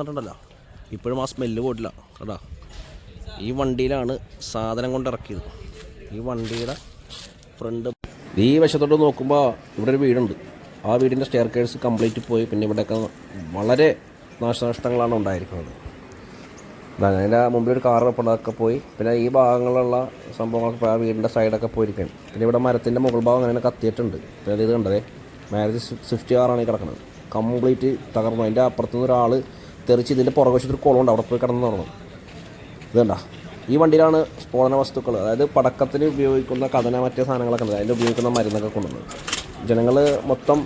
നടന്നിട്ടുണ്ടല്ലോ ഇപ്പോഴും ആ സ്മെല്ല് പോയിട്ടില്ല. കേട്ടോ ഈ വണ്ടിയിലാണ് സാധനം കൊണ്ട് ഇറക്കിയത്. ഈ വണ്ടിയുടെ ഫ്രണ്ട് ഈ വശത്തോട്ട് നോക്കുമ്പോൾ ഇവിടെ ഒരു വീടുണ്ട്. ആ വീടിന്റെ സ്റ്റെയർ കേഴ്സ് കംപ്ലീറ്റ് പോയി. പിന്നെ ഇവിടെയൊക്കെ വളരെ നാശനഷ്ടങ്ങളാണ് ഉണ്ടായിരിക്കുന്നത്. അതാ അതിന്റെ മുമ്പിൽ ഒരു കാർ അതൊക്കെ പോയി. പിന്നെ ഈ ഭാഗങ്ങളിലുള്ള സംഭവങ്ങളൊക്കെ ആ വീടിന്റെ സൈഡൊക്കെ പോയിരിക്കുകയാണ്. പിന്നെ ഇവിടെ മരത്തിന്റെ മുകൾ ഭാഗം അങ്ങനെ കത്തിയിട്ടുണ്ട്. പിന്നെ ഇത് കണ്ടതേ? മാരേജ് സ്വിഫ്റ്റ് കാറാണ് ഈ കിടക്കുന്നത്. കംപ്ലീറ്റ് തകർന്നു. അതിന്റെ അപ്പുറത്തുനിന്ന് ഒരാൾ തെറിച്ച് ഇതിന്റെ പുറകുവശത്ത് ഒരു കുളമുണ്ട് അവിടെ പോയി കിടന്നു തുടങ്ങും ഇതുണ്ട? ഈ വണ്ടിയിലാണ് സ്ഫോടന വസ്തുക്കൾ അതായത് പടക്കത്തിന് ഉപയോഗിക്കുന്ന കഥന മറ്റേ സാധനങ്ങളൊക്കെ ഉണ്ട്. അതിൽ ഉപയോഗിക്കുന്ന മരുന്നൊക്കെ കൊണ്ടുവന്നത്. ജനങ്ങൾ മൊത്തം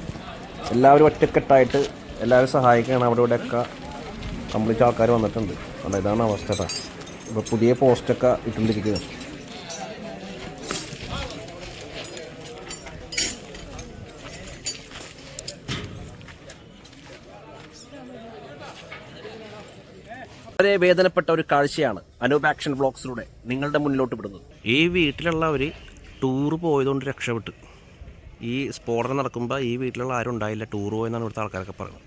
എല്ലാവരും ഒറ്റക്കെട്ടായിട്ട് എല്ലാവരും സഹായിക്കുകയാണ്. അവിടെ ഇവിടെയൊക്കെ കംപ്ലീറ്റ് ആൾക്കാർ വന്നിട്ടുണ്ട്. അല്ല ഇതാണ് അവസ്ഥ ഇപ്പോൾ പുതിയ പോസ്റ്റൊക്കെ ഇട്ടുകൊണ്ടിരിക്കുക വളരെ വേദനപ്പെട്ട ഒരു കാഴ്ചയാണ് അനൂപ് ആക്ഷൻ ബ്ലോഗ്സിലൂടെ നിങ്ങളുടെ മുന്നിലോട്ട് വിടുന്നത്. ഈ വീട്ടിലുള്ളവർ ടൂർ പോയതുകൊണ്ട് രക്ഷപ്പെട്ടു. ഈ സ്ഫോടനം നടക്കുമ്പോൾ ഈ വീട്ടിലുള്ള ആരും ഉണ്ടായില്ല. ടൂർ പോയെന്നാണ് ഇവിടുത്തെ ആൾക്കാരൊക്കെ പറയുന്നത്.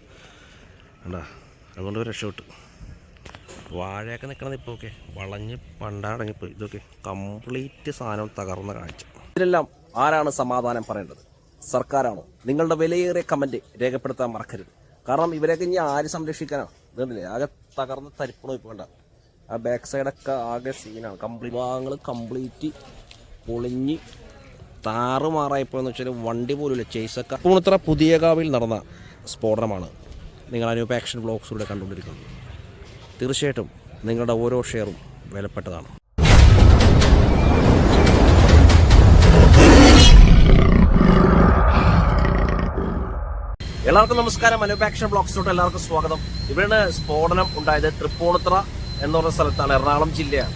കണ്ടാ? അതുകൊണ്ട് രക്ഷപ്പെട്ടു. വാഴയൊക്കെ നിൽക്കണത് ഇപ്പോൾ ഓക്കെ വളഞ്ഞ് പണ്ടാടങ്ങിപ്പോയി ഇതൊക്കെ കംപ്ലീറ്റ് സാധനം തകർന്ന കാഴ്ച. ഇതിലെല്ലാം ആരാണ് സമാധാനം പറയേണ്ടത്? സർക്കാരാണോ? നിങ്ങളുടെ വിലയേറിയ കമന്റ് രേഖപ്പെടുത്താൻ മറക്കരുത്. കാരണം ഇവരെയൊക്കെ ഇനി ആര് സംരക്ഷിക്കാനാണ് ഇതുണ്ടല്ലേ ആകെ തകർന്ന് തരിപ്പണം ഇപ്പോൾ വേണ്ട ആ ബാക്ക് സൈഡൊക്കെ ആകെ സീനാണ് കംപ്ലീറ്റ് ഭാഗങ്ങൾ കംപ്ലീറ്റ് പൊളിഞ്ഞ് താറുമാറായപ്പോഴെന്ന് വെച്ചാൽ വണ്ടി പോലുമില്ല. ചേസൊക്കെ പൂണത്ര പുതിയ കാവിൽ നടന്ന സ്ഫോടനമാണ് നിങ്ങൾ അനൂപ് ആക്ഷൻ ബ്ലോഗ്സിലൂടെ കണ്ടുകൊണ്ടിരിക്കുന്നത്. തീർച്ചയായിട്ടും നിങ്ങളുടെ ഓരോ ഷെയറും വിലപ്പെട്ടതാണ്. എല്ലാവർക്കും നമസ്കാരം. മനോപാക്ഷൻ ബ്ലോക്സിലോട്ട് എല്ലാവർക്കും സ്വാഗതം. ഇവിടെ സ്ഫോടനം ഉണ്ടായത്. തൃപ്പൂണിത്ര എന്ന് പറഞ്ഞ സ്ഥലത്താണ് എറണാകുളം ജില്ലയാണ്.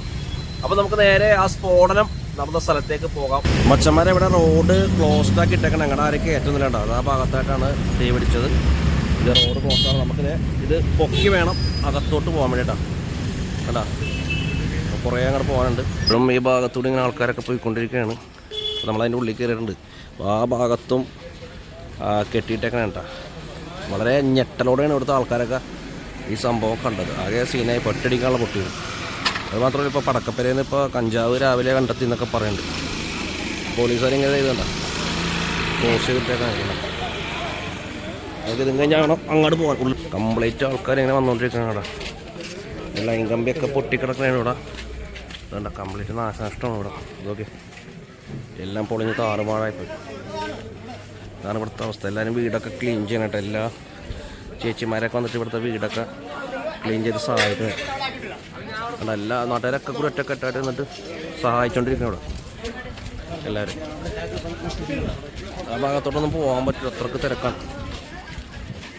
അപ്പോൾ നമുക്ക് നേരെ ആ സ്ഫോടനം നടന്ന സ്ഥലത്തേക്ക് പോകാം. മച്ചന്മാരെ ഇവിടെ റോഡ് ക്ലോസ്ഡ് ആക്കി ഇട്ടേക്കണം. ഞങ്ങളുടെ ആരൊക്കെ ഏറ്റവും അത് ആ ഭാഗത്തായിട്ടാണ് തീ പിടിച്ചത്. ഇത് റോഡ് ക്ലോസ് ആണ്. നമുക്കിത് ഇത് പൊക്കി വേണം അകത്തോട്ട് പോകാൻ വേണ്ടിയിട്ടാണ് കണ്ടാ? കുറേ അങ്ങോട്ട് പോകാനുണ്ട്. ഇപ്പോഴും ഈ ഭാഗത്തൂടെ ഇങ്ങനെ ആൾക്കാരൊക്കെ പോയിക്കൊണ്ടിരിക്കുകയാണ് നമ്മൾ നമ്മളതിന്റെ ഉള്ളിൽ കയറിയിട്ടുണ്ട്. ആ ഭാഗത്തും കെട്ടിയിട്ടേക്കണ കേട്ടോ. വളരെ ഞെട്ടലോടെയാണ് ഇവിടുത്തെ ആൾക്കാരൊക്കെ ഈ സംഭവം കണ്ടത്. ആകെ സീനായി പൊട്ടടിക്കാനുള്ള പൊട്ടിയത് അത് മാത്രമല്ല ഇപ്പോൾ നിന്ന് ഇപ്പോൾ കഞ്ചാവ് രാവിലെ കണ്ടെത്തി എന്നൊക്കെ പറയുന്നുണ്ട് പോലീസുകാർ ഇങ്ങനെ ചെയ്തണ്ട പോസ്റ്റ് ചെയ്തിട്ടേക്കാൻ അതൊക്കെ ഇതും കഴിഞ്ഞാൽ വേണം അങ്ങോട്ട് പോകാൻ. ഉള്ളു കംപ്ലീറ്റ് ആൾക്കാർ ഇങ്ങനെ വന്നുകൊണ്ടിരിക്കുകയാണ് ഇവിടെ ലൈൻ കമ്പിയൊക്കെ പൊട്ടിക്കിടക്കണേ ഇവിടെ. വേണ്ട കംപ്ലീറ്റ് നാശനഷ്ടമാണ് ഇവിടെ. ഇതൊക്കെ എല്ലാം പൊളിഞ്ഞ് താറുമാറായിപ്പോയി. അതാണ് ഇവിടുത്തെ അവസ്ഥ. എല്ലാവരും വീടൊക്കെ ക്ലീൻ ചെയ്യണം കേട്ടോ. എല്ലാ ചേച്ചിമാരൊക്കെ വന്നിട്ട് ഇവിടുത്തെ വീടൊക്കെ ക്ലീൻ ചെയ്ത് സഹായിക്കുന്നത് അല്ല എല്ലാ നാട്ടുകാരൊക്കെ കൂടി ഒറ്റക്കെട്ടായിട്ട് നിന്നിട്ട് സഹായിച്ചുകൊണ്ടിരിക്കുന്നു ഇവിടെ. എല്ലാവരും ആ ഭാഗത്തോട്ടൊന്നും പോകാൻ പറ്റില്ല. അത്രയ്ക്ക് തിരക്കാണ്.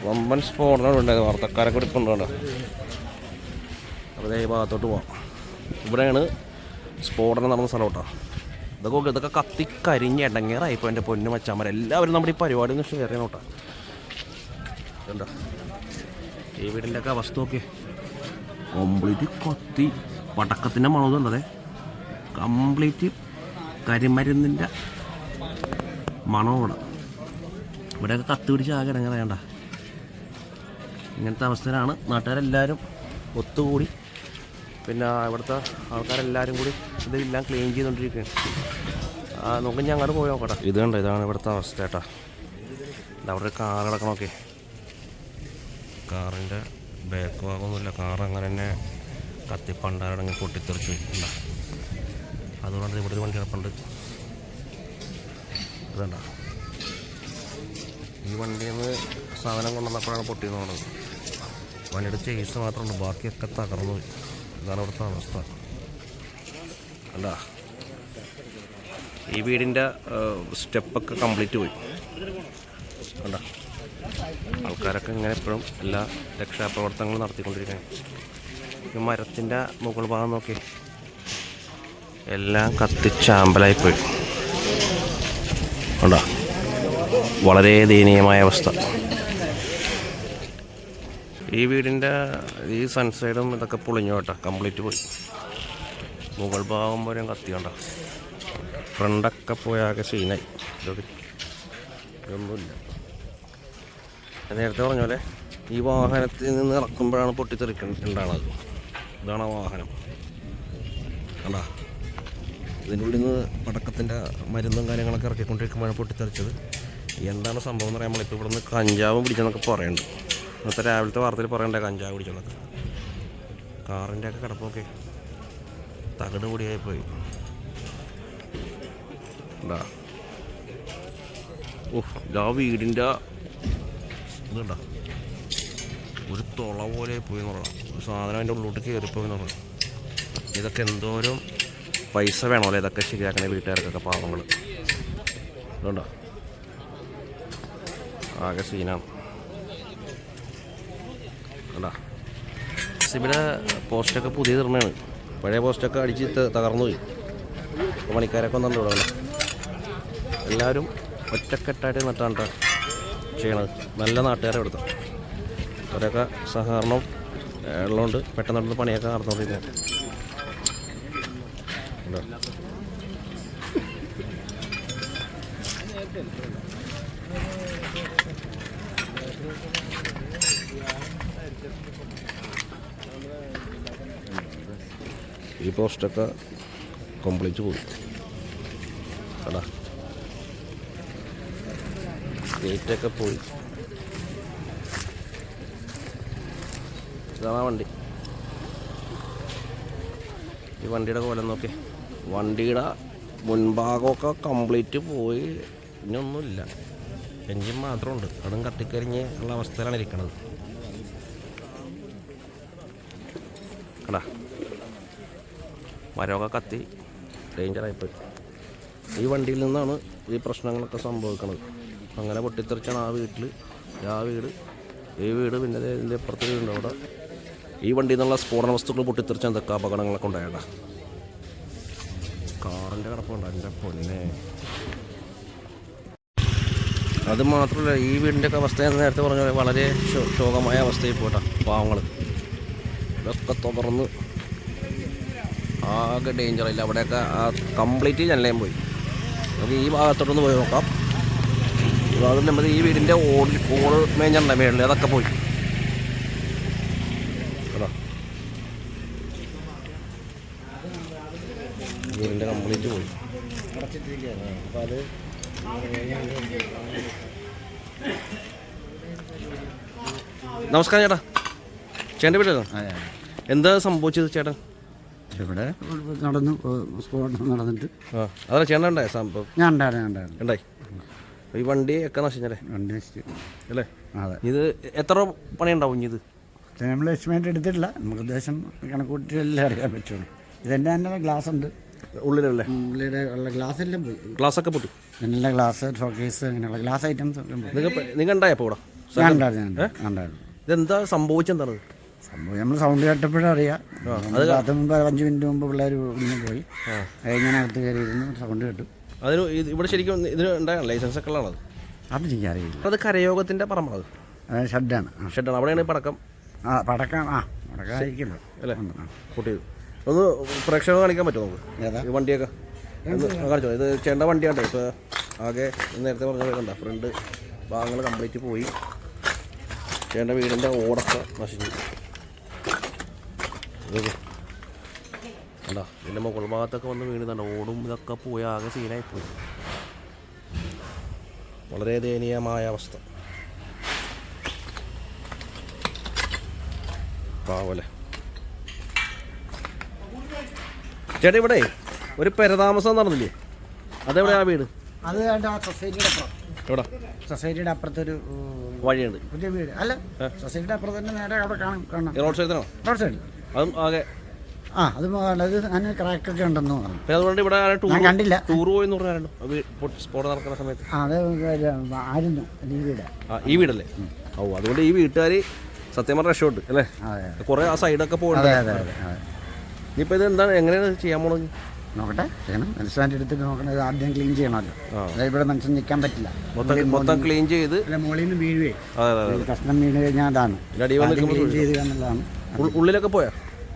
വമ്പൻ സ്ഫോടനം ഉണ്ടായത് വാർത്തക്കാരൊക്കെ കൂടി അപ്പോൾ ഈ ഭാഗത്തോട്ട് പോവാം. ഇവിടെയാണ് സ്ഫോടനം നടന്ന സ്ഥലം കേട്ടോ. ഇതൊക്കെ ഇതൊക്കെ കത്തി കരിഞ്ഞ് ഇടങ്ങേറായിപ്പോൾ എന്റെ പൊന്നു മച്ചാമര എല്ലാവരും നമ്മുടെ ഈ പരിപാടി ഒന്ന് ഷെയർ ചെയ്യണം എന്താ ഈ വീടിന്റെ ഒക്കെ അവസ്ഥ നോക്കി. കംപ്ലീറ്റ് കത്തി. പടക്കത്തിന്റെ മണം ഉണ്ടതേ കംപ്ലീറ്റ് കരിമരുന്നിന്റെ ഇവിടെ. ഇവിടെയൊക്കെ കത്തി പിടിച്ച് ആകെ ഇടങ്ങേറേണ്ട ഇങ്ങനത്തെ അവസ്ഥയിലാണ് നാട്ടുകാരെല്ലാവരും ഒത്തുകൂടി പിന്നെ ഇവിടുത്തെ ആൾക്കാരെല്ലാവരും കൂടി ഇതെല്ലാം ക്ലീൻ ചെയ്തുകൊണ്ടിരിക്കുകയാണ് ആ നോക്കി ഞാൻ അങ്ങോട്ട് പോയി നോക്കട്ടെ. ഇത് കണ്ടോ ഇതാണ് ഇവിടുത്തെ അവസ്ഥ ഏട്ടാ അവിടെ ഒരു കാർ കിടക്കണമൊക്കെ കാറിന്റെ ബാക്ക് ഭാഗമൊന്നുമില്ല. കാർ അങ്ങനെ തന്നെ കത്തിപ്പണ്ടാരടങ്ങി പൊട്ടിത്തെറിച്ച്. വെച്ചിട്ടുണ്ട് അതുകൊണ്ട് ഇവിടെ ഒരു വണ്ടി കിടപ്പുണ്ട്. ഇതണ്ട? ഈ വണ്ടിയിൽ നിന്ന് സാധനം കൊണ്ടുവന്നപ്പോഴാണ് പൊട്ടിയെന്ന് പറഞ്ഞത് വണ്ടിയുടെ ചേസ് മാത്രമുണ്ട് ബാക്കിയൊക്കെ തകർന്നു പോയി. ഇതാണ് ഇവിടുത്തെ അവസ്ഥ. അല്ല ഈ വീടിന്റെ സ്റ്റെപ്പൊക്കെ കംപ്ലീറ്റ് പോയി. അല്ല ആൾക്കാരൊക്കെ ഇങ്ങനെ എപ്പോഴും എല്ലാ രക്ഷാപ്രവർത്തനങ്ങളും നടത്തിക്കൊണ്ടിരിക്കുകയാണ്. ഈ മരത്തിന്റെ മുകൾ ഭാഗം നോക്കി. എല്ലാം കത്തിച്ചാമ്പലായിപ്പോയി ഉണ്ടോ വളരെ ദയനീയമായ അവസ്ഥ. ഈ വീടിന്റെ ഈ സൺസൈഡും ഇതൊക്കെ പൊളിഞ്ഞു കേട്ടോ. കംപ്ലീറ്റ് പോയി. മുകൾ ഭാഗം വരെ കത്തി കണ്ട? ഫ്രണ്ടൊക്കെ പോയാകെ സീനായി ഇതൊക്കെ നേരത്തെ പറഞ്ഞ പോലെ ഈ വാഹനത്തിൽ നിന്ന് ഇറക്കുമ്പോഴാണ് പൊട്ടിത്തെറിക്കുണ്ടാണത്. ഇതാണ് വാഹനം. കണ്ടാ? ഇതിന്റെ ഉള്ളിൽ നിന്ന് പടക്കത്തിന്റെ മരുന്നും കാര്യങ്ങളൊക്കെ ഇറക്കിക്കൊണ്ടിരിക്കുമ്പോഴാണ് പൊട്ടിത്തെറിച്ചത്. എന്താണ് സംഭവം എന്ന് പറയാൻ നമ്മളിപ്പോൾ ഇവിടെ നിന്ന് കഞ്ചാവും പിടിച്ചെന്നൊക്കെ പറയുന്നുണ്ട് ഇന്നത്തെ രാവിലത്തെ വാർത്തയിൽ പറയണ്ടേ? കഞ്ചാവ് പിടിച്ചെന്നൊക്കെ കാറിന്റെ ഒക്കെ കിടപ്പൊക്കെ തകട് കൂടിയായി പോയി ഓഹ് ഇതാ വീടിന്റെ ഇതുണ്ടാ? ഒരു തുള പോലെ പോയി എന്ന് പറയണം ഒരു സാധനം അതിന്റെ ഉള്ളിലോട്ട് കയറിപ്പോയി എന്ന് പറയണം ഇതൊക്കെ എന്തോരം പൈസ വേണമല്ലോ ഇതൊക്കെ ശരിയാക്കണേ വീട്ടുകാർക്കൊക്കെ പാവങ്ങൾ ഇതുണ്ടോ? ആകെ സീനാണ് കണ്ടാ സിബിയുടെ പോസ്റ്റൊക്കെ പുതിയ തീർന്നതാണ്. പഴയ പോസ്റ്റൊക്കെ അടിച്ച് തകർന്നു പോയി പണിക്കാരൊക്കെ ഒന്നും ഇവിടെ എല്ലാവരും ഒറ്റക്കെട്ടായിട്ട് നട്ടാണ് ട്ടോ ചെയ്യണത്. നല്ല നാട്ടുകാരെ എടുത്തു അവരൊക്കെ സഹകരണം ഉള്ളതുകൊണ്ട് പെട്ടെന്ന് പെട്ടെന്ന് പണിയൊക്കെ നടന്നുകൊണ്ടിരിക്കുന്നത് ഈ പോസ്റ്റൊക്കെ കംപ്ലീറ്റ് പോയി. അടാ ഗേറ്റൊക്കെ പോയി. ഇതാണ് വണ്ടി. ഈ വണ്ടിയുടെ കോലം നോക്കി. വണ്ടിയുടെ മുൻഭാഗമൊക്കെ കംപ്ലീറ്റ് പോയി. ഇനിയൊന്നുമില്ല. എൻജിൻ മാത്രമുണ്ട്. അതും കത്തിക്കരിഞ്ഞ് ഉള്ള അവസ്ഥയിലാണ് ഇരിക്കണത്. മരമൊക്കെ കത്തി ഡേഞ്ചറായിപ്പോയി ഈ വണ്ടിയിൽ നിന്നാണ് ഈ പ്രശ്നങ്ങളൊക്കെ സംഭവിക്കുന്നത് അങ്ങനെ പൊട്ടിത്തെറിച്ചാണ് ആ വീട്ടിൽ ആ വീട് ഈ വീട് പിന്നെ ഇതിന്റെ അപ്പുറത്ത് വീടുണ്ട് അവിടെ. ഈ വണ്ടിയിൽ നിന്നുള്ള സ്ഫോടന വസ്തുക്കൾ പൊട്ടിത്തെറിച്ച എന്തൊക്കെ അപകടങ്ങളൊക്കെ ഉണ്ടായേണ്ട കാറിന്റെ കിടപ്പുണ്ട് എന്റെ പൊന്നെ. അത് മാത്രമല്ല ഈ വീടിന്റെ ഒക്കെ അവസ്ഥ ഞാൻ നേരത്തെ പറഞ്ഞ വളരെ ശോകമായ അവസ്ഥയിൽ പോട്ടാ പാവങ്ങൾ ഇതൊക്കെ തുറന്ന് ആകെ ഡേഞ്ചറില്ല അവിടെയൊക്കെ കംപ്ലീറ്റ് ജനലയും പോയി. നമുക്ക് ഈ ഭാഗത്തോട്ടൊന്ന് പോയി നോക്കാം. ഈ ഭാഗത്ത് നമ്മൾ ഈ വീടിന്റെ ഓടി ഓൾ മേഞ്ഞുണ്ട് മേളിൽ അതൊക്കെ പോയി. കേട്ടോ വീടിന്റെ കംപ്ലീറ്റ് പോയി. നമസ്കാരം ചേട്ടാ. ചേട്ടന്റെ വീട്ടിലോ എന്താ? സംഭവിച്ചത് ചേട്ടൻ ഇവിടെ നടന്നു സ്പോട്ട് നടന്നിട്ട്. അതല്ല ചേട്ടൻ ഉണ്ടായ സംഭവം? ഞാൻ ഉണ്ടായിരുന്നു ഉണ്ടായിരുന്നു. ഉണ്ടായി. ഈ വണ്ടി ഒക്കെ നശിച്ചല്ലേ? വണ്ടി നശിച്ചു. അല്ലേ? അതെ. ഇത് എത്ര പണി ഉണ്ടാവും ഇത്? നമ്മൾ എസ്റ്റിമേറ്റ് എടുത്തിട്ടില്ല. നമുക്ക് ഉദ്ദേശം കണക്കൂട്ടിയല്ലേ അറിയാൻ പറ്റുള്ളൂ. ഇതെന്റെ തന്നെ ഗ്ലാസ് ഉണ്ട്. ഉള്ളിലല്ലേ? ഉള്ളിലെ ഉള്ള ഗ്ലാസ് എല്ലാം പോയി. ഗ്ലാസ് ഒക്കെ പൊട്ടി? നല്ല ഗ്ലാസ് ഷോക്കേസ് അങ്ങനെയുള്ള ഗ്ലാസ് ഐറ്റംസ് എല്ലാം പോയി. നിങ്ങൾ ഉണ്ടായപ്പോൾ ഇവിടെ? ഞാൻ ഉണ്ടായിരുന്നു ഞാൻ. ഉണ്ടായിരുന്നു. ഇതെന്താ സംഭവിച്ചെന്താണ്? സംഭവം നമ്മൾ സൗണ്ട് കേട്ടപ്പോഴും അറിയാം. അത് മുമ്പ് അഞ്ച് മിനിറ്റ് മുമ്പ് പിള്ളേർ ഇങ്ങനെ പോയി. ഞാൻ അകത്ത് കയറിയിരുന്നു സൗണ്ട് കേട്ടു. അതിന് ഇവിടെ ശരിക്കും ഇതിന് ഉണ്ടായ ലൈസൻസ് ഒക്കെ ഉള്ളതാണ് അതെനിക്കറിയില്ല അത് കരയോഗത്തിന്റെ പറമ്പാണ് അത് ഷെഡാണ്. ഷെഡാണ്. അവിടെയാണ് ഈ പടക്കം? ആ പടക്കം ആ പടക്കം ആയിരിക്കുമല്ലോ അല്ലേ? ഉണ്ട്, ഒന്ന് പ്രേക്ഷകർ കാണിക്കാൻ പറ്റുമോ നമുക്ക്? ഈ വണ്ടിയൊക്കെ? കാണിച്ചോ? ഇത് ചേട്ടന്റെ വണ്ടിയാണ് ഇപ്പോൾ ആകെ നേരത്തെ പറഞ്ഞ കണ്ട? ഫ്രണ്ട് ഭാഗങ്ങൾ കംപ്ലീറ്റ് പോയി. ചേട്ടന്റെ വീടിന്റെ ഓടൊക്കെ നശിച്ചു. ഇതൊക്കെ. കണ്ടോ? ഇതിന്റെ മുകൾ ഭാഗത്തൊക്കെ വന്ന് വീണിതാണ് ഓടും ഇതൊക്കെ പോയി ആകെ സീനായി പോയി വളരെ ദയനീയമായ അവസ്ഥ. പാവലെ ചേട്ടാ ഇവിടെ ഒരു പെരതാമസം നടന്നില്ലേ? അതെവിടെ ആ വീട്? അത് സൊസൈറ്റിയുടെ അപ്പുറം. എവിടെ? സൊസൈറ്റിയുടെ അപ്പുറത്തൊരു വഴിയുണ്ട്. പുതിയ വീട്. അല്ല സൊസൈറ്റിയുടെ അപ്പുറത്ത് തന്നെ നേരെ അവിടെ കാണാം കാണാം. റോഡ് സൈഡിലാണോ? റോഡ് സൈഡിൽ. അതും ആകെ ആ അത് ഇത് അതിന് ക്രാക്കൊക്കെ ഉണ്ടെന്ന് പറഞ്ഞു. പിന്നെ അതുകൊണ്ട് ഇവിടെ ടൂർ ഞാൻ കണ്ടില്ല. ടൂർ പോയി എന്ന് പറഞ്ഞാലോ സ്പോട്ട് നടക്കുന്ന സമയത്ത്. ആ അത് ആയിരുന്നു ഈ വീട്. ആ ഈ വീടല്ലേ? ഓ അതുകൊണ്ട് ഈ വീട്ടുകാർ സത്യം പറഞ്ഞ രക്ഷപ്പെട്ടു അല്ലേ? അതെ കുറേ ആ സൈഡൊക്കെ പോകണ്ട? അതെ അതെ അതെ അതെ. ഇനിയിപ്പോൾ ഇത് എന്താണ്? എങ്ങനെയാണ് ചെയ്യാൻ പോണത്? നോക്കട്ടെ ചെയ്യണം. മനസ്സിലാക്കി എടുത്തിട്ട് നോക്കണം ഇത് ആദ്യം ക്ലീൻ ചെയ്യണമല്ലോ. അതായത് ഇവിടെ മനുഷ്യൻ നിൽക്കാൻ പറ്റില്ല. മൊത്തം മൊത്തം ക്ലീൻ ചെയ്ത് അല്ല മുകളിൽ നിന്ന് വീഴുവേ. അതെ അതെ അതെ. കഷ്ണം വീണ് കഴിഞ്ഞാൽ അതാണ്. ക്ലീൻ ചെയ്ത് എന്നുള്ളതാണ്. ഉള്ളിലൊക്കെ പോയാ?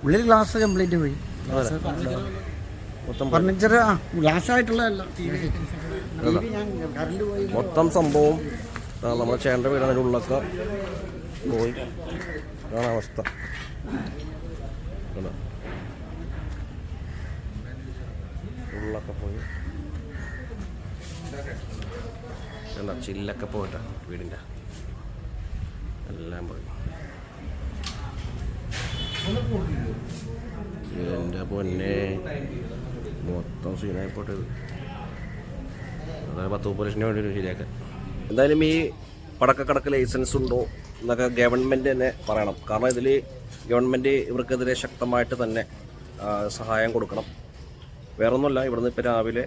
ഉള്ളിൽ ഗ്ലാസ് കംപ്ലീറ്റ് പോയി? ഫർണിച്ചർ ആ ഗ്ലാസ് ആയിട്ടുള്ളതല്ല. മൊത്തം സംഭവം നമ്മൾ നമ്മുടെ ചേട്ടന്റെ വീടാണ് ഉള്ളൊക്കെ പോയി. അതാണ് അവസ്ഥ. ഉള്ളൊക്കെ പോയി. ചില്ലൊക്കെ പോയിട്ടാ വീടിന്റെ. എല്ലാം പോയി. എന്റെ പൊന്നെ. മൊത്തം സീനായി പോട്ടെ ഇത് അതായത് പത്ത് മുപ്പത് ലക്ഷം വേണ്ടി ശരിയാക്കാൻ എന്തായാലും ഈ പടക്കക്കടക്ക് ലൈസൻസ് ഉണ്ടോ എന്നൊക്കെ ഗവൺമെന്റ് തന്നെ പറയണം. കാരണം ഇതിൽ ഗവൺമെന്റ് ഇവർക്കെതിരെ ശക്തമായിട്ട് തന്നെ സഹായം കൊടുക്കണം. വേറൊന്നുമല്ല ഇവിടുന്ന് ഇപ്പോൾ രാവിലെ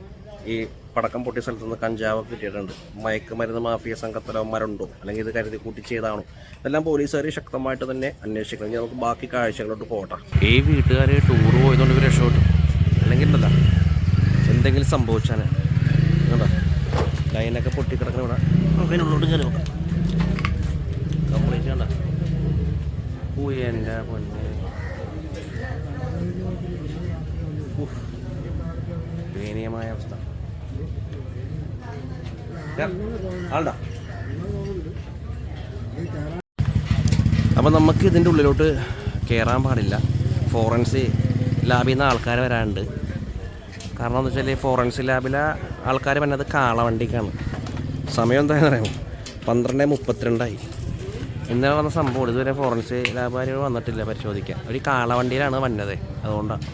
ഈ പടക്കം പൊട്ടിയ സ്ഥലത്ത് നിന്ന് കഞ്ചാവ് കിട്ടിയിട്ടുണ്ട്. മയക്കുമരുന്ന് മാഫിയ സംഘത്തലവന്മാരുണ്ടോ? അല്ലെങ്കിൽ ഇത് കരുതി കൂട്ടി ചെയ്താണോ ഇതെല്ലാം പോലീസുകാർ ശക്തമായിട്ട് തന്നെ അന്വേഷിക്കണം. ഇനി നമുക്ക് ബാക്കി കാഴ്ചകളോട്ട് പോകട്ടെ ഈ വീട്ടുകാർ ടൂർ പോയതുകൊണ്ട് ഇവർ രക്ഷപ്പെട്ടു. അല്ലെങ്കിൽ ഉണ്ടല്ലോ എന്തെങ്കിലും സംഭവിച്ചാൽ കണ്ടോ? ലൈനൊക്കെ പൊട്ടിക്കിടക്കണ ഇവിടെ. അതിനുള്ളോട്ട് നോക്കാം. കംപ്ലീറ്റ് കണ്ട? പൊന്നെ. ദയനീയമായ അവസ്ഥ. അപ്പം നമുക്ക് ഇതിന്റെ ഉള്ളിലോട്ട് കയറാൻ പാടില്ല. ഫോറൻസി ലാബിൽ നിന്ന് ആൾക്കാർ വരാനുണ്ട്. കാരണം എന്താ വെച്ചാൽ ഫോറൻസ് ലാബിലെ ആൾക്കാർ വന്നത് കാളവണ്ടിക്കാണ്. സമയം എന്താണെന്ന് അറിയാമോ പന്ത്രണ്ട് മുപ്പത്തിരണ്ടായി. ഇന്നലെ വന്ന സംഭവം ഇതുവരെ ഫോറൻസ് ലാബുകാരി വന്നിട്ടില്ല പരിശോധിക്കാൻ. ഒരു കാളവണ്ടിയിലാണ് വന്നത്. അതുകൊണ്ടാണ്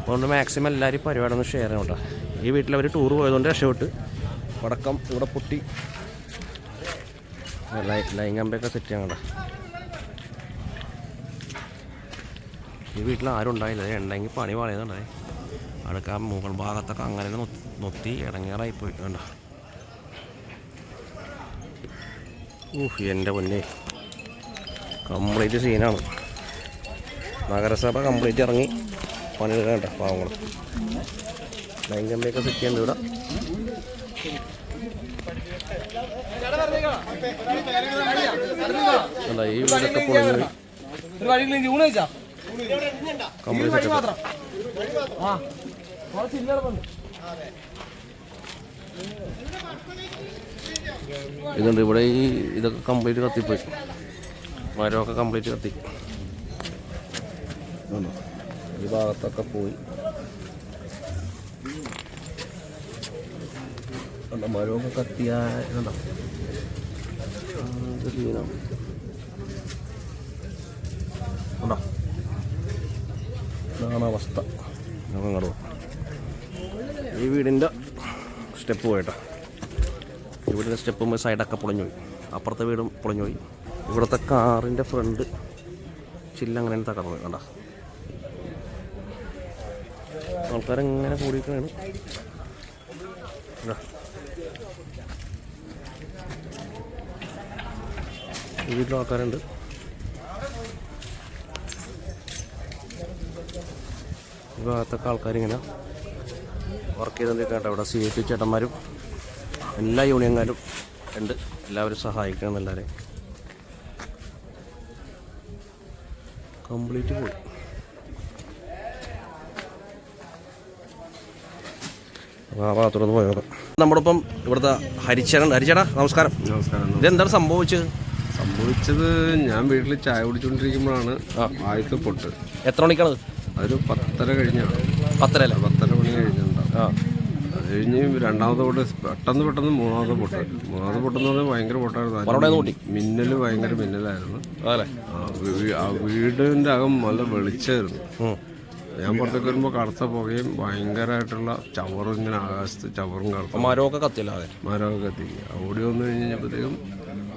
അതുകൊണ്ട് മാക്സിമം എല്ലാവരും പരിപാടി ഒന്ന് ഷെയർ ചെയ്യണം കേട്ടോ. ഈ വീട്ടിൽ അവർ ടൂർ പോയതുകൊണ്ട് രക്ഷപ്പെട്ട്. പടക്കം ഇവിടെ പൊട്ടി. ലൈൻ കമ്പയൊക്കെ സെറ്റ് ചെയ്യാൻ കേട്ടോ ഈ വീട്ടിൽ ആരും ഉണ്ടായില്ല. ഉണ്ടെങ്കിൽ പണി പറയുന്നുണ്ടായി അടുക്ക മുകൾ ഭാഗത്തൊക്കെ അങ്ങനെ നൊത്തി ഇടങ്ങേറായി പോയി വേണ്ട ഊഹ് എന്റെ പൊന്നെ. കംപ്ലീറ്റ് സീനാണ് നഗരസഭ കംപ്ലീറ്റ് ഇറങ്ങി പണി എടുക്കണ്ട പാവങ്ങൾ ലൈൻ കമ്പിയൊക്കെ സെറ്റ് ചെയ്യേണ്ടി ഇവിടെ. അല്ല ഈ വീടൊക്കെ പൊളിഞ്ഞു കംപ്ലീറ്റ് സെറ്റപ്പ് ഇതുണ്ട് ഇവിടെ ഈ ഇതൊക്കെ കംപ്ലീറ്റ് കത്തിപ്പോയി. മരമൊക്കെ കംപ്ലീറ്റ് കത്തി? ഈ ഭാഗത്തൊക്കെ പോയി. മരമൊക്കെ കത്തിയാ ഇത് സീനാണ്. കണ്ടോ ഇതാണ് അവസ്ഥ. ഈ വീടിന്റെ സ്റ്റെപ്പ് പോയിട്ടോ. വീടിന്റെ സ്റ്റെപ്പും സൈഡൊക്കെ പൊളിഞ്ഞു പോയി അപ്പുറത്തെ വീടും പൊളിഞ്ഞു പോയി ഇവിടുത്തെ കാറിന്റെ ഫ്രണ്ട് ചില്ലങ്ങനെ തകർന്നു. കണ്ട? ആൾക്കാരെങ്ങനെ കൂടിയിരിക്കണാണ് ഇതാ. ഈ വീട്ടിലും ആൾക്കാരുണ്ട് ഈ ഭാഗത്തൊക്കെ ആൾക്കാരിങ്ങനെ വർക്ക് ചെയ്തുകൊണ്ടിരിക്കട്ടെ അവിടെ സി എ പി ചേട്ടന്മാരും എല്ലാ യൂണിയൻകാരും ഉണ്ട്. എല്ലാവരും സഹായിക്കണം എല്ലാവരെയും കംപ്ലീറ്റ് പോയി. ആ ഭാഗത്തോടൊന്ന് പോയി നോക്കാം. നമ്മുടെ ഇപ്പം ഇവിടുത്തെ ഹരിച്ചേടൻ ഹരിച്ചേടാ നമസ്കാരം നമസ്കാരം. ഇതെന്താണ് സംഭവിച്ചത്? സംഭവിച്ചത് ഞാൻ വീട്ടിൽ ചായ കുടിച്ചുകൊണ്ടിരിക്കുമ്പോഴാണ് ആദ്യത്തെ പൊട്ട്. എത്ര മണിക്കാണ് അതൊരു പത്തര കഴിഞ്ഞാണ് പത്തര അല്ല? പത്തര മണി കഴിഞ്ഞിട്ടുണ്ടാവും. അത് കഴിഞ്ഞ് രണ്ടാമത്തെ പൊട്ട് പെട്ടെന്ന് പെട്ടെന്ന് മൂന്നാമത്തെ പൊട്ട്. മൂന്നാമത്തെ പൊട്ടെന്ന് പറഞ്ഞാൽ ഭയങ്കര പൊട്ടായിരുന്നു. മിന്നൽ ഭയങ്കര മിന്നലായിരുന്നു. ആ, വീടിന്റെ അകം നല്ല വെളിച്ചായിരുന്നു ഞാൻ പുറത്തേക്ക് വരുമ്പോൾ കറുത്ത പുകയും ഭയങ്കരമായിട്ടുള്ള ചവറും ഇങ്ങനെ ആകാശത്ത് ചവറും കറുത്ത അപ്പോൾ മരമൊക്കെ കത്തില്ല മരമൊക്കെ കത്തി. ഓടി വന്നു കഴിഞ്ഞപ്പോഴത്തേക്കും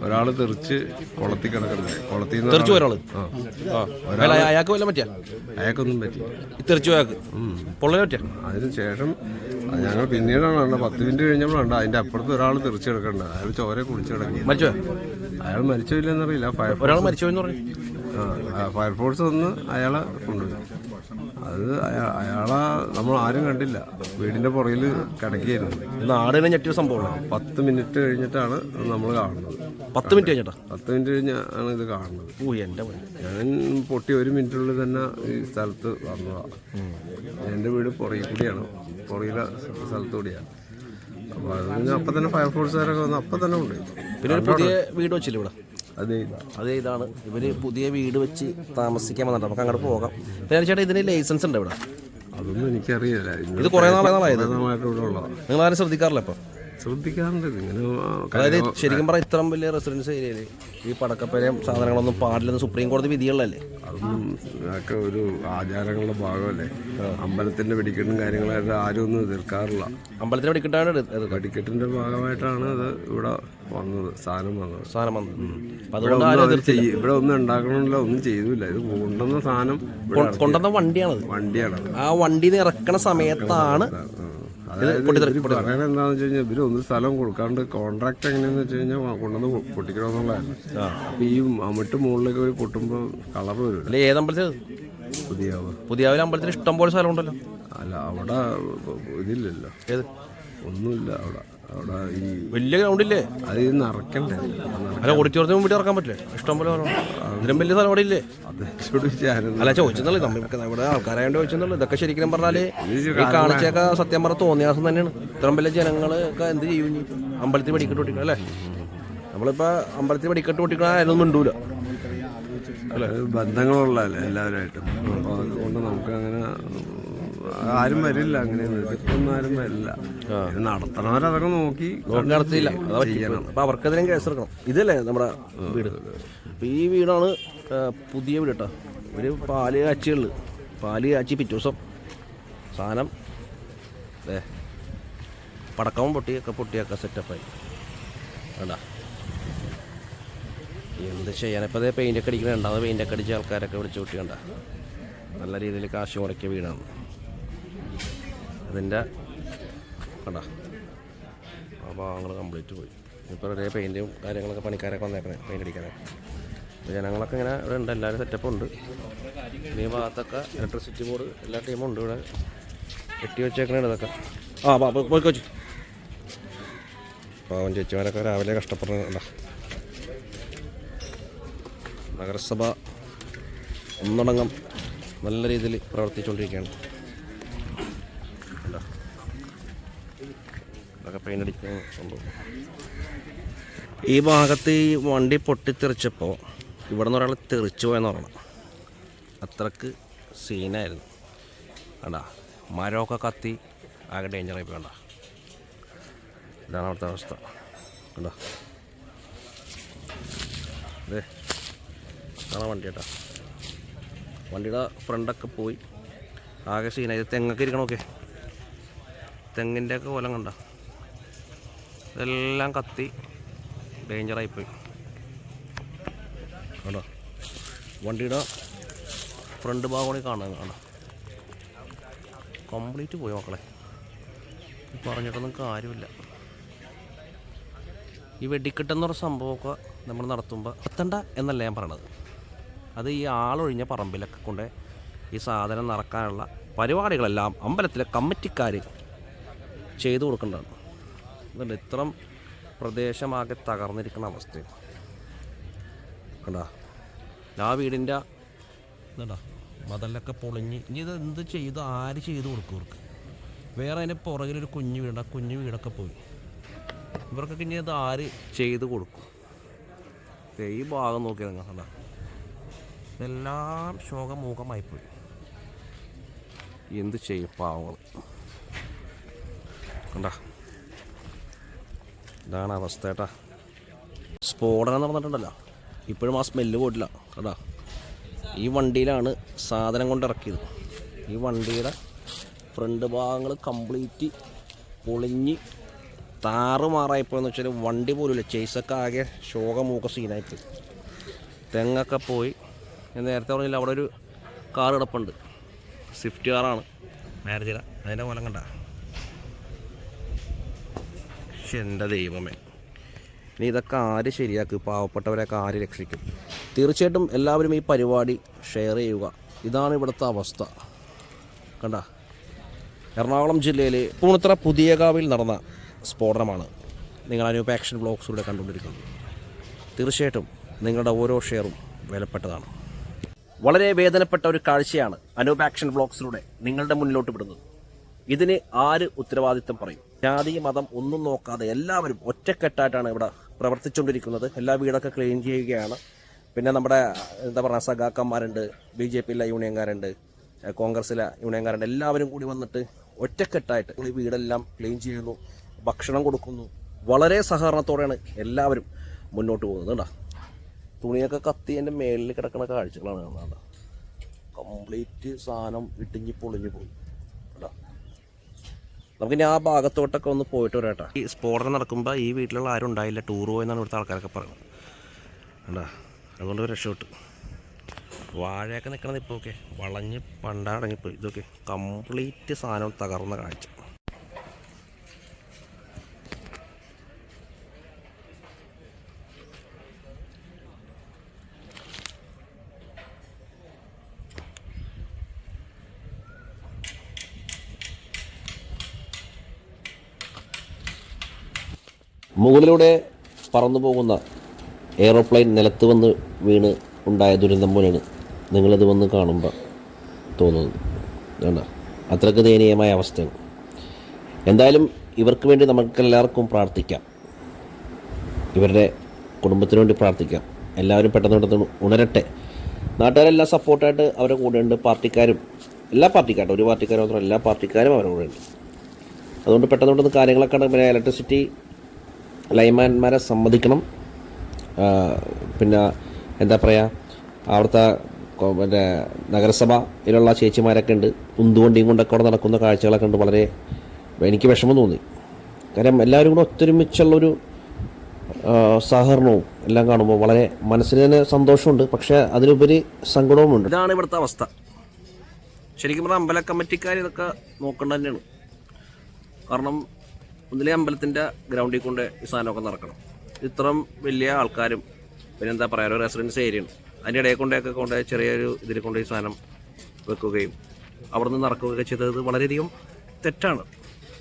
ഒരാൾ തെറിച്ച് കുളത്തിൽ കിടക്കണ്ടായി കുളത്തിൽ തെറിച്ചു ആ. ആ. അല്ല അയാൾക്ക് വല്ല പറ്റിയ? അയാൾക്കൊന്നും പറ്റി. തെറിച്ചു അയാൾക്ക് പൊള്ളേ പറ്റിയ? അതിന് ശേഷം ഞങ്ങൾ പിന്നീടാണ് കണ്ടത്. പത്ത് മിനിറ്റ് കഴിഞ്ഞപ്പോഴാണ് അതിന്റെ അപ്പുറത്ത് ഒരാൾ തെറിച്ച് കിടക്കണ്ട. അയാൾ ചോര കുളിച്ചു കിടക്കി മരിച്ചോ? അയാൾ മരിച്ചില്ലെന്നറിയില്ല ഫയർ ഒരാൾ മരിച്ചോ എന്ന് പറഞ്ഞു. ആ ഫയർഫോഴ്സ് വന്ന് അയാളെ കൊണ്ടുപോയി. അത് അയാ- അയാളെ നമ്മൾ ആരും കണ്ടില്ല. വീടിന്റെ പുറകിൽ കിടക്കിയായിരുന്നു നാടിനെ ഞെട്ടിയ സംഭവമാണ്? പത്ത് മിനിറ്റ് കഴിഞ്ഞിട്ടാണ് നമ്മൾ കാണുന്നത്. പത്ത് മിനിറ്റ് കഴിഞ്ഞാ പത്ത് മിനിറ്റ് കഴിഞ്ഞാണ് ഇത് കാണുന്നത്. ഓ എന്റെ. ഞാൻ പൊട്ടി ഒരു മിനിറ്റിനുള്ളിൽ തന്നെ ഈ സ്ഥലത്ത് വന്നതാണ് എന്റെ വീട് പുറകിൽ കൂടിയാണ്. പുറകിലെ സ്ഥലത്ത് കൂടിയാണ് അപ്പോൾ അത് അപ്പം തന്നെ ഫയർഫോഴ്സുകാരൊക്കെ വന്ന് അപ്പം തന്നെ ഉണ്ട് പിന്നെ ഒരു പുതിയ വീട് വെച്ചില്ല ഇവിടെ? അതെ അതെ ഇതാണ്. ഇവർ പുതിയ വീട് വെച്ച് താമസിക്കാൻ വന്നിട്ട് നമുക്ക് അങ്ങോട്ട് പോകാം. ചേട്ടാ ഇതിന് ലൈസൻസ് ഉണ്ട് ഇവിടെ? അതൊന്നും എനിക്കറിയില്ല. ഇത് കുറേ നാളെ നാളായത് നിങ്ങൾ ആരും ശ്രദ്ധിക്കാറില്ല ഇപ്പൊ? ശ്രദ്ധിക്കാറുണ്ട്. ഇങ്ങനെ അതായത് ശരിക്കും പറഞ്ഞാൽ ഇത്രയും വലിയ റെസിഡൻസ് ഏരിയയിൽ ഈ പടക്കപ്പരയും സാധനങ്ങളൊന്നും പാടില്ലെന്ന് സുപ്രീം കോടതി വിധികളല്ലേ അതൊന്നും ഒക്കെ ഒരു ആചാരങ്ങളുടെ ഭാഗമല്ലേ. അമ്പലത്തിന്റെ വെടിക്കെട്ടും കാര്യങ്ങളായിട്ട് ആരും ഒന്നും എതിർക്കാറില്ല. അമ്പലത്തിന്റെ വെടിക്കെട്ടാണ് വെടിക്കെട്ടിന്റെ ഭാഗമായിട്ടാണ് അത് ഇവിടെ വന്നത് സാധനം വന്നത്. സാധനം വന്നത്. ഇവിടെ ഒന്നും ഉണ്ടാക്കണമില്ല ഒന്നും ചെയ്തില്ല. ഇത് കൊണ്ടുവന്ന സാധനം. കൊണ്ടുവന്ന വണ്ടിയാണത്. വണ്ടിയാണ് ആ വണ്ടി ഇറക്കണ സമയത്താണ് പറയണത് എന്താണെന്ന് വെച്ച് കഴിഞ്ഞാൽ ഇവർ ഒന്ന് സ്ഥലം കൊടുക്കാണ്ട് കോൺട്രാക്ട് എങ്ങനെയാന്ന് വെച്ച് കഴിഞ്ഞാൽ കൊണ്ടുവന്ന് പൊട്ടിക്കണമെന്നുള്ളതാണ് അപ്പൊ ഈ അമിട്ട് മുകളിലേക്ക് ഒരു പൊട്ടുമ്പോൾ കളർ വരും അല്ലെ ഏത് അമ്പലത്തിൽ പുതിയ പുതിയ അമ്പലത്തിൽ ഇഷ്ടംപോലെ സ്ഥലം ഉണ്ടല്ലോ. അല്ല അവിടെ ഇതില്ലല്ലോ. ഏത്? ഒന്നുമില്ല അവിടെ. അവിടെ ഈ വലിയ ഗ്രൗണ്ടില്ലേ? അത് ഈ നിറക്കണ്ടേ? അല്ല ഓഡിറ്റോറിയത്തിന് മുമ്പിട്ട് ഇറക്കാൻ പറ്റില്ലേ? ഇഷ്ടം പോലെ ഇതിലും വലിയ സ്ഥലം അവിടെ ഇല്ലേ അതോട് അല്ല ചോദിച്ചെന്നുള്ളൂ. നമുക്ക് ഇവിടെ ആൾക്കാരായോണ്ട് ചോദിച്ചെന്നുള്ളൂ. ഇതൊക്കെ ശരിക്കും പറഞ്ഞാൽ ഈ കാണിച്ചൊക്കെ സത്യം പറഞ്ഞ തോന്നിയാസം തന്നെയാണ്. ഇത്രയും വലിയ ജനങ്ങളൊക്കെ എന്ത് ചെയ്യും ഇനി? അമ്പലത്തിൽ വെടിക്കെട്ട് പൊട്ടിക്കണം അല്ലേ? നമ്മളിപ്പോ അമ്പലത്തിൽ വെടിക്കെട്ട് പൊട്ടിക്കണ അതിനൊന്നും മിണ്ടൂല. ബന്ധങ്ങളുള്ള എല്ലാവരുമായിട്ടും? അപ്പോൾ അതുകൊണ്ട് നമുക്ക് അങ്ങനെ ആരും വരില്ല അങ്ങനെ ഒന്നും ആരും വരില്ല. ഇത് നടത്തണവരതൊക്കെ നോക്കി നോക്കി നടത്തിയില്ല. അതാ. അപ്പൊ അവർക്കെതിരെ കേസ് എടുക്കണം. ഇതല്ലേ നമ്മുടെ വീട്? അപ്പൊ ഈ വീടാണ് ആ, പുതിയ വീട് കേട്ടോ. ഒരു പാൽ കാച്ചികളിൽ പാൽ കാച്ചി പിറ്റേ ദിവസം സാധനം ദേ പടക്കവും പൊട്ടിയൊക്കെ പൊട്ടിയൊക്കെ സെറ്റപ്പായി. വേണ്ട എന്ത് ചെയ്യാനിപ്പോൾ ഇപ്പം അതേ പെയിന്റൊക്കെ അടിക്കണ ഉണ്ടാകും പെയിന്റൊക്കെ അടിച്ച ആൾക്കാരൊക്കെ വിളിച്ച് കൂട്ടിയണ്ട നല്ല രീതിയിൽ കാശ് മുടക്കിയ വീടാണ്. അതിന്റെ കണ്ട? ആ ഭാഗങ്ങൾ കംപ്ലീറ്റ് പോയി. ഇപ്പോൾ ഒരേ പെയിന്റും കാര്യങ്ങളൊക്കെ പണിക്കാരൊക്കെ വന്നേക്കണേ പെയിന്റ് അടിക്കാനൊക്കെ അപ്പോൾ ജനങ്ങളൊക്കെ ഇങ്ങനെ ഇവിടെ ഉണ്ട് എല്ലാവരും സെറ്റപ്പ് ഉണ്ട്. ഈ ഭാഗത്തൊക്കെ ഇലക്ട്രിസിറ്റി ബോർഡ് എല്ലാ ടീമും ഉണ്ട് ഇവിടെ. കെട്ടി വെച്ചേക്കണേ ഇതൊക്കെ. ആ വാ പോയി കൊച്ചു പാവം ചേച്ചിമാരൊക്കെ രാവിലെ കഷ്ടപ്പെടുന്നുണ്ട നഗരസഭ ഒന്നടങ്കം നല്ല രീതിയിൽ പ്രവർത്തിച്ചുകൊണ്ടിരിക്കുകയാണ്. ഇതൊക്കെ പെയിന്റ് അടിക്കുന്ന സംഭവം. ഈ ഭാഗത്ത് ഈ വണ്ടി പൊട്ടിത്തെറിച്ചപ്പോൾ ഇവിടെ നിന്ന് ഒരാൾ തെറിച്ചു പോയെന്ന് പറയണം. അത്രയ്ക്ക് സീനായിരുന്നു കണ്ടാ മരമൊക്കെ കത്തി ആകെ ഡേഞ്ചറായി പോകണ്ട ഇതാണ് അവിടുത്തെ അവസ്ഥ. കണ്ടോ. അതെ അതാണ് വണ്ടി കേട്ടോ. വണ്ടിയുടെ ഫ്രണ്ടൊക്കെ പോയി. ആകെ സീനായി തെങ്ങൊക്കെ ഇരിക്കണമൊക്കെ തെങ്ങിന്റെ ഒക്കെ കൊലം കണ്ട. ഇതെല്ലാം കത്തി. ഡേഞ്ചറായിപ്പോയി. കണ്ടോ? വണ്ടിയുടെ ഫ്രണ്ട് ഭാഗമാണ് കാണാൻ കാണാം കംപ്ലീറ്റ് പോയി മക്കളെ. പറഞ്ഞിട്ടൊന്നും കാര്യമില്ല. ഈ വെടിക്കെട്ടെന്ന് പറഞ്ഞ സംഭവമൊക്കെ നമ്മൾ നടത്തുമ്പോൾ എത്തണ്ട എന്നല്ല ഞാൻ പറയണത്. അത് ഈ ആളൊഴിഞ്ഞ പറമ്പിലൊക്കെ കൊണ്ട് ഈ സാധനം നടക്കാനുള്ള പരിപാടികളെല്ലാം അമ്പലത്തിലെ കമ്മിറ്റിക്കാർ ചെയ്തു കൊടുക്കേണ്ടതാണ്. അതുകൊണ്ട് ഇത്രം പ്രദേശമാകെ തകർന്നിരിക്കുന്ന അവസ്ഥയും. കണ്ടാ? ആ വീടിന്റെ ഇതാ മതലൊക്കെ പൊളിഞ്ഞ്. ഇനി ഇത് എന്ത് ചെയ്തു? ആര് ചെയ്തു കൊടുക്കും ഇവർക്ക്? വേറെ അതിന്റെ പുറകിലൊരു കുഞ്ഞു വീട്. ആ കുഞ്ഞു വീടൊക്കെ പോയി. ഇവർക്കൊക്കെ ഇനി ഇത് ആര് ചെയ്തു കൊടുക്കും? ഈ ഭാഗം നോക്കിയാൽ നിങ്ങൾ കണ്ട. ഇതെല്ലാം ശോകമൂഖമായിപ്പോയി എന്ത് ചെയ്യും പാവങ്ങൾ? കണ്ട? ഇതാണ് അവസ്ഥ ഏട്ടാ. സ്ഫോടനം നടന്നിട്ടുണ്ടല്ലോ ഇപ്പോഴും ആ സ്മെല്ല് പോയിട്ടില്ല. കേട്ടാ ഈ വണ്ടിയിലാണ് സാധനം കൊണ്ട് ഇറക്കിയത്. ഈ വണ്ടിയുടെ ഫ്രണ്ട് ഭാഗങ്ങൾ കംപ്ലീറ്റ് പൊളിഞ്ഞ് താറുമാറായിപ്പോയെന്ന് വെച്ചാൽ വണ്ടി പോലുമില്ല. ചേസൊക്കെ ആകെ ശോകമൂക്ക സീനായിപ്പോയി തെങ്ങൊക്കെ പോയി. ഞാൻ നേരത്തെ പറഞ്ഞില്ല അവിടെ ഒരു കാർ കിടപ്പുണ്ട്. സ്വിഫ്റ്റ് കാറാണ് മാരേജില അതിന്റെ മൂലം കണ്ട? എന്റെ ദൈവമേ. ഇനി ഇതൊക്കെ ആര് ശരിയാക്കും? പാവപ്പെട്ടവരെയൊക്കെ ആര് രക്ഷിക്കും? തീർച്ചയായിട്ടും എല്ലാവരും ഈ പരിപാടി ഷെയർ ചെയ്യുക. ഇതാണ് ഇവിടുത്തെ അവസ്ഥ. കണ്ട? എറണാകുളം ജില്ലയിലെ പൂണിത്തറ പുതിയകാവിൽ നടന്ന സ്ഫോടനമാണ് നിങ്ങൾ അനൂപ് ആക്ഷൻ ബ്ലോഗ്സിലൂടെ കണ്ടുകൊണ്ടിരിക്കുന്നത്. തീർച്ചയായിട്ടും നിങ്ങളുടെ ഓരോ ഷെയറും വിലപ്പെട്ടതാണ്. വളരെ വേദനപ്പെട്ട ഒരു കാഴ്ചയാണ് അനൂപ് ആക്ഷൻ ബ്ലോഗ്സിലൂടെ നിങ്ങളുടെ മുന്നിലോട്ട് വിടുന്നത്. ഇതിന് ആര് ഉത്തരവാദിത്തം പറയും? ജാതി മതം ഒന്നും നോക്കാതെ എല്ലാവരും ഒറ്റക്കെട്ടായിട്ടാണ് ഇവിടെ പ്രവർത്തിച്ചുകൊണ്ടിരിക്കുന്നത്. എല്ലാ വീടൊക്കെ ക്ലീൻ ചെയ്യുകയാണ്. പിന്നെ നമ്മുടെ എന്താ പറയുക സഖാക്കന്മാരുണ്ട് ബി ജെ പിയിലെ യൂണിയൻകാരുണ്ട് കോൺഗ്രസ്സിലെ യൂണിയൻകാരുണ്ട്. എല്ലാവരും കൂടി വന്നിട്ട് ഒറ്റക്കെട്ടായിട്ട് ഈ വീടെല്ലാം ക്ലീൻ ചെയ്യുന്നു ഭക്ഷണം കൊടുക്കുന്നു. വളരെ സഹകരണത്തോടെയാണ് എല്ലാവരും മുന്നോട്ട് പോകുന്നത് കേട്ടോ തുണിയൊക്കെ കത്തി എന്റെ മേളിൽ കിടക്കുന്ന കാഴ്ചകളാണ് കാണുന്നത് കംപ്ലീറ്റ് സാധനം ഇട്ടിഞ്ഞി പൊളിഞ്ഞു പോയി. നമുക്കിനി ആ ഭാഗത്തോട്ടൊക്കെ ഒന്ന് പോയിട്ട് വരാട്ടോ ഈ സ്ഫോടനം നടക്കുമ്പോൾ ഈ വീട്ടിലുള്ള ആരും ഉണ്ടായില്ല. ടൂർ പോയെന്നാണ് ഇവിടുത്തെ ആൾക്കാരൊക്കെ പറയുന്നത്. കണ്ടാ? അതുകൊണ്ട് രക്ഷപ്പെട്ടു. വാഴയൊക്കെ നിൽക്കണത് ഇപ്പോൾ ഓക്കെ വളഞ്ഞ് പണ്ടാടങ്ങിപ്പോയി ഇതൊക്കെ കംപ്ലീറ്റ് സാധനം തകർന്ന കാഴ്ച. മുകളിലൂടെ പറന്നു പോകുന്ന എയ്റോപ്ലെയിൻ നിലത്ത് വന്ന് വീണ് ഉണ്ടായ ദുരന്തം പോലെയാണ് നിങ്ങളിത് വന്ന് കാണുമ്പോൾ തോന്നുന്നത്. വേണ്ട അത്രയ്ക്ക് ദയനീയമായ അവസ്ഥയാണ്. എന്തായാലും ഇവർക്ക് വേണ്ടി നമുക്കെല്ലാവർക്കും പ്രാർത്ഥിക്കാം. ഇവരുടെ കുടുംബത്തിന് വേണ്ടി പ്രാർത്ഥിക്കാം. എല്ലാവരും പെട്ടെന്ന് പെട്ടെന്ന് ഉണരട്ടെ. നാട്ടുകാരെല്ലാം സപ്പോർട്ടായിട്ട് അവരുടെ കൂടെയുണ്ട്. പാർട്ടിക്കാരും എല്ലാ പാർട്ടിക്കാരും ഒരു പാർട്ടിക്കാരും മാത്രം എല്ലാ പാർട്ടിക്കാരും അവരുടെ കൂടെയുണ്ട്. അതുകൊണ്ട് പെട്ടെന്ന് പെട്ടെന്ന് കാര്യങ്ങളൊക്കെ. പിന്നെ ഇലക്ട്രിസിറ്റി ലൈൻമാൻമാരെ സമ്മതിക്കണം. പിന്നെ എന്താ പറയുക അവിടുത്തെ മറ്റേ നഗരസഭയിലുള്ള ചേച്ചിമാരൊക്കെ ഉണ്ട്. ഉന്തുവണ്ടിയും കൊണ്ടൊക്കെ അവിടെ നടക്കുന്ന കാഴ്ചകളൊക്കെ ഉണ്ട് വളരെ എനിക്ക് വിഷമം തോന്നി. കാര്യം എല്ലാവരും കൂടെ ഒത്തൊരുമിച്ചുള്ളൊരു സഹകരണവും എല്ലാം കാണുമ്പോൾ വളരെ മനസ്സിന് തന്നെ സന്തോഷമുണ്ട്. പക്ഷേ അതിലുപരി സങ്കടവുമുണ്ട്. ഇതാണ് ഇവിടുത്തെ അവസ്ഥ. ശരിക്കും പറഞ്ഞാൽ അമ്പല കമ്മിറ്റിക്കാർ ഇതൊക്കെ നോക്കേണ്ടത് തന്നെയാണ്. കാരണം ഒന്നിലെ അമ്പലത്തിന്റെ ഗ്രൗണ്ടിൽ കൊണ്ട് ഈ സാധനമൊക്കെ നടക്കണം. ഇത്രയും വലിയ ആൾക്കാരും പിന്നെ എന്താ പറയുക ഒരു റെസിഡൻസ് ഏരിയയാണ് അതിന്റെ ഇടയിൽ കൊണ്ടൊക്കെ കൊണ്ട് ചെറിയൊരു ഇതിൽ കൊണ്ട് ഈ സാധനം വെക്കുകയും അവിടെ നിന്ന് നടക്കുകയൊക്കെ ചെയ്തത് വളരെയധികം തെറ്റാണ്.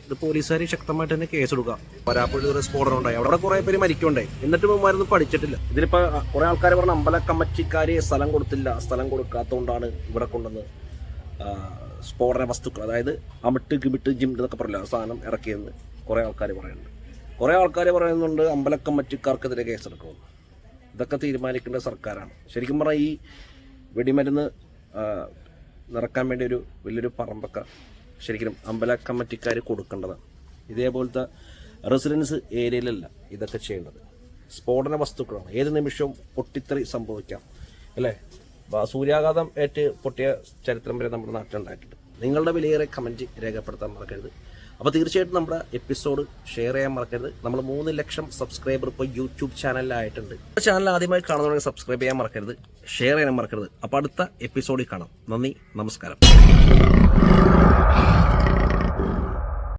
ഇത് പോലീസുകാർ ശക്തമായിട്ട് തന്നെ കേസെടുക്കുക വരാപ്പുഴ ഒരു സ്ഫോടനം ഉണ്ടായി അവിടെ കുറേ പേര് മരിക്കുണ്ടായി എന്നിട്ട് ഇവന്മാരൊന്നും പഠിച്ചിട്ടില്ല. ഇതിലിപ്പോൾ കുറേ ആൾക്കാർ പറഞ്ഞ അമ്പല കമ്മിറ്റിക്കാർ സ്ഥലം കൊടുത്തില്ല. സ്ഥലം കൊടുക്കാത്തതുകൊണ്ടാണ് ഇവിടെ കൊണ്ടുവന്ന് സ്ഫോടന വസ്തുക്കൾ അതായത് അമിട്ട് കിമിട്ട് ജിം എന്നൊക്കെ പറയില്ല സാധനം ഇറക്കിയെന്ന് കുറേ ആൾക്കാർ പറയുന്നുണ്ട്. കുറേ ആൾക്കാർ പറയുന്നുണ്ട് അമ്പലക്കമ്മറ്റിക്കാർക്കെതിരെ കേസെടുക്കുമെന്ന്. ഇതൊക്കെ തീരുമാനിക്കേണ്ട സർക്കാരാണ്. ശരിക്കും പറഞ്ഞാൽ ഈ വെടിമരുന്ന് നിറക്കാൻ വേണ്ടി ഒരു വലിയൊരു പറമ്പൊക്കെ ശരിക്കും അമ്പല കമ്മിറ്റിക്കാർ കൊടുക്കേണ്ടതാണ്. ഇതേപോലത്തെ റെസിഡൻസ് ഏരിയയിലല്ല ഇതൊക്കെ ചെയ്യേണ്ടത്. സ്ഫോടന വസ്തുക്കളാണ്. ഏത് നിമിഷവും പൊട്ടിത്തെറി സംഭവിക്കാം. അല്ലേ? സൂര്യാഘാതം ഏറ്റ് പൊട്ടിയ ചരിത്രം വരെ നമ്മുടെ നാട്ടിലുണ്ടായിട്ടുണ്ട്. നിങ്ങളുടെ വിലയേറെ കമന്റ് രേഖപ്പെടുത്താൻ മറക്കരുത്. അപ്പോൾ തീർച്ചയായിട്ടും നമ്മുടെ എപ്പിസോഡ് ഷെയർ ചെയ്യാൻ മറക്കരുത്. നമ്മൾ മൂന്ന് ലക്ഷം സബ്സ്ക്രൈബർ ഇപ്പോൾ യൂട്യൂബ് ചാനലിലായിട്ടുണ്ട് ചാനൽ ആദ്യമായി കാണുന്നവരെ സബ്സ്ക്രൈബ് ചെയ്യാൻ മറക്കരുത്. ഷെയർ ചെയ്യാൻ മറക്കരുത്. അപ്പോൾ അടുത്ത എപ്പിസോഡിൽ കാണാം. നന്ദി നമസ്കാരം.